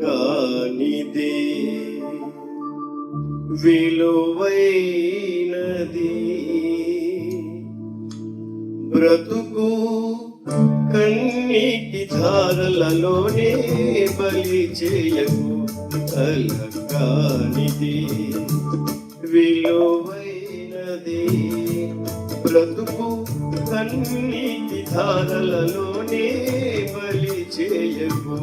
కలగానిదే విలువైనది. బ్రతుకు కన్నీటి ధారలలోనే బలి చేయకు కలగానిది విలువైనది. బ్రతుకు కన్నీటి ధారలలోనే బలి చేయకు.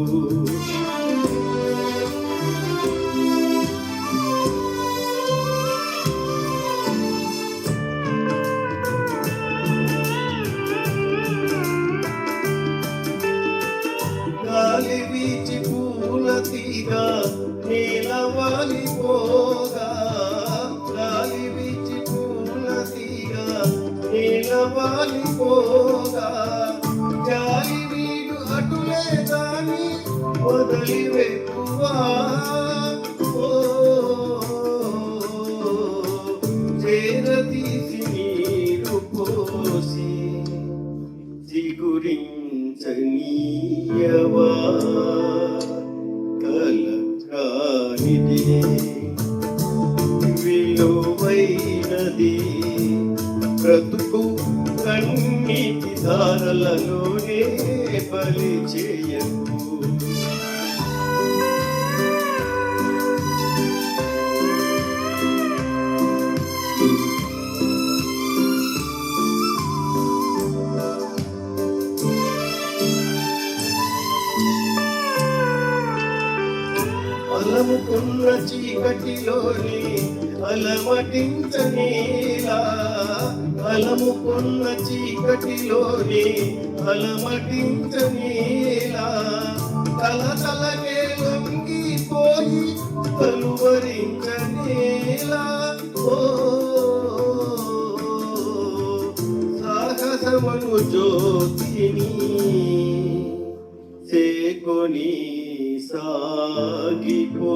గాలి వీచి పూల తీగా నీలవాలి పోగా. నీలవాలి పోగా. గాలి వీడు అటులే దాని వదలి ధారలలోనే బలి చేయకు అలముకున్న చీకటిలోని అలము కొన్న చీకటిలోని అలమటించనీలా. కలతలకే లొంగిపోయి కలువరించనీలా ఓ సాహసమను జ్యోతిని చేకొని సాగిపో.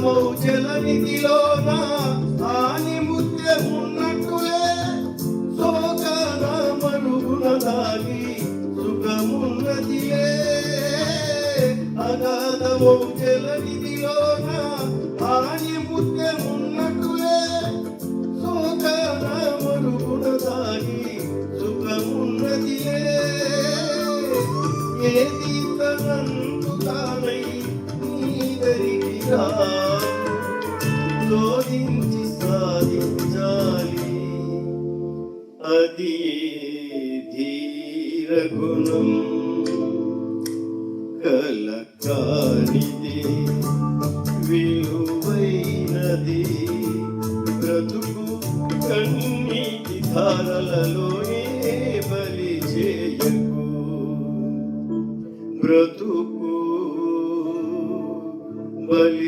అగాధమౌ జలనిధిలోన ఆని ముత్యమున్నట్టులే శోకన మరుగున దాగి సుఖమున్నదిలే అగాధమౌ జలనిధిలోన ఆని ముత్యమున్నట్టులే శోకన మరుగున సుఖమున్నదిలే ఏది తానై శోధించి సాధించాలి అది ధీరగుణం కలకానిది విలువైనది బ్రతుకు కన్నీటి ధారలలోనే బలి చేయకు. బ్రతుకు വലി